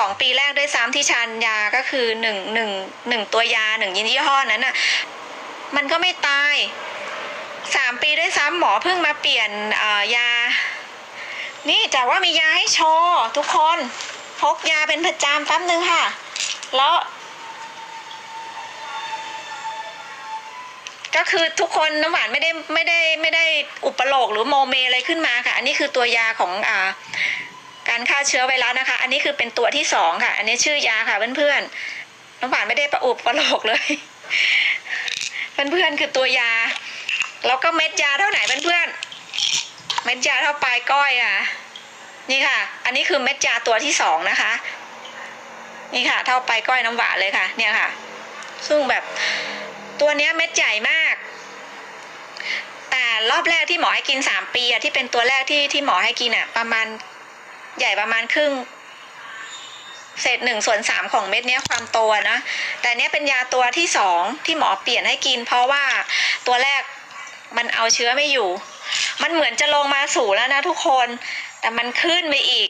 สองปีแรกด้วยซ้ำที่ชานยาก็คือหนึ่งหนึ่งหนึ่งตัวยาหนึ่งยี่ห้อนั้นอะมันก็ไม่ตายสามปีด้วยซ้ำหมอเพิ่งมาเปลี่ยนยา นี่แต่ว่ามียาให้โชว์ทุกคนพกยาเป็นประจำแป๊บนึงค่ะ แล้วก็คือทุกคนน้ำหวานไม่ได้ไม่ได้ไม่ได้อุปโลกหรือโมเมอะไรขึ้นมาค่ะ อันนี้คือตัวยาของอ่า การฆ่าเชื้อไวรัสนะคะ อันนี้คือเป็นตัวที่สองค่ะ อันนี้ชื่อยาค่ะเพื่อนๆน้ำหวานไม่ได้ประอุบประโลกเลย เพื่อนๆคือตัวยา แล้วก็เม็ดยาเท่าไหร่เพื่อนๆ เม็ดยาเท่าปลายก้อยอะ นี่ค่ะ อันนี้คือเม็ดยาตัวที่สองนะคะ นี่ค่ะ เท่าปลายก้อยน้ำหวานเลยค่ะ เนี่ยค่ะ ซึ่งแบบตัวเนี้ยเม็ดใหญ่มากแต่รอบแรกที่หมอให้กินสามปีอะที่เป็นตัวแรกที่ที่หมอให้กินอะประมาณ ใหญ่ประมาณครึ่งเศษหนึ่งส่วนสามของเม็ดเนี้ยความโตอะนะ แต่เนี้ยเป็นยาตัวที่สองที่หมอเปลี่ยนให้กิน เพราะว่าตัวแรกมันเอาเชื้อไม่อยู่ มันเหมือนจะลงมาสู่แล้วนะทุกคน แต่มันขึ้นไปอีก